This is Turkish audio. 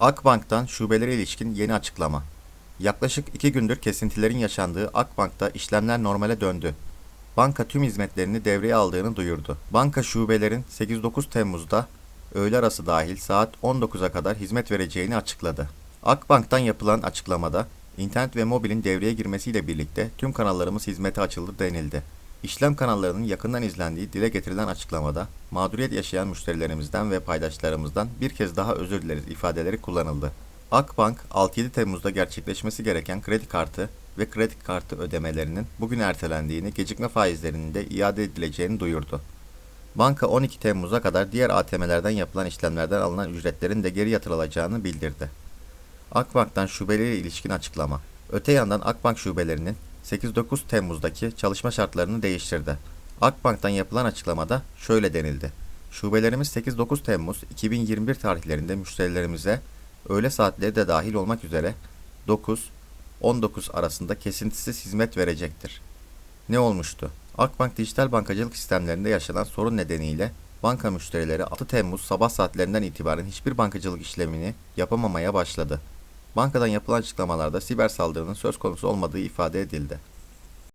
Akbank'tan şubelere ilişkin yeni açıklama. Yaklaşık iki gündür kesintilerin yaşandığı Akbank'ta işlemler normale döndü. Banka tüm hizmetlerini devreye aldığını duyurdu. Banka şubelerin 8-9 Temmuz'da öğle arası dahil saat 19'a kadar hizmet vereceğini açıkladı. Akbank'tan yapılan açıklamada internet ve mobilin devreye girmesiyle birlikte tüm kanallarımız hizmete açıldı denildi. İşlem kanallarının yakından izlendiği dile getirilen açıklamada mağduriyet yaşayan müşterilerimizden ve paydaşlarımızdan bir kez daha özür dileriz ifadeleri kullanıldı. Akbank 6-7 Temmuz'da gerçekleşmesi gereken kredi kartı ve kredi kartı ödemelerinin bugün ertelendiğini, gecikme faizlerinin de iade edileceğini duyurdu. Banka 12 Temmuz'a kadar diğer ATM'lerden yapılan işlemlerden alınan ücretlerin de geri yatırılacağını bildirdi. Akbank'tan şubelere ilişkin açıklama. Öte yandan Akbank şubelerinin 8-9 Temmuz'daki çalışma şartlarını değiştirdi. Akbank'tan yapılan açıklamada şöyle denildi. Şubelerimiz 8-9 Temmuz 2021 tarihlerinde müşterilerimize öğle saatleri de dahil olmak üzere 9-19 arasında kesintisiz hizmet verecektir. Ne olmuştu? Akbank dijital bankacılık sistemlerinde yaşanan sorun nedeniyle banka müşterileri 6 Temmuz sabah saatlerinden itibaren hiçbir bankacılık işlemini yapamamaya başladı. Bankadan yapılan açıklamalarda siber saldırının söz konusu olmadığı ifade edildi.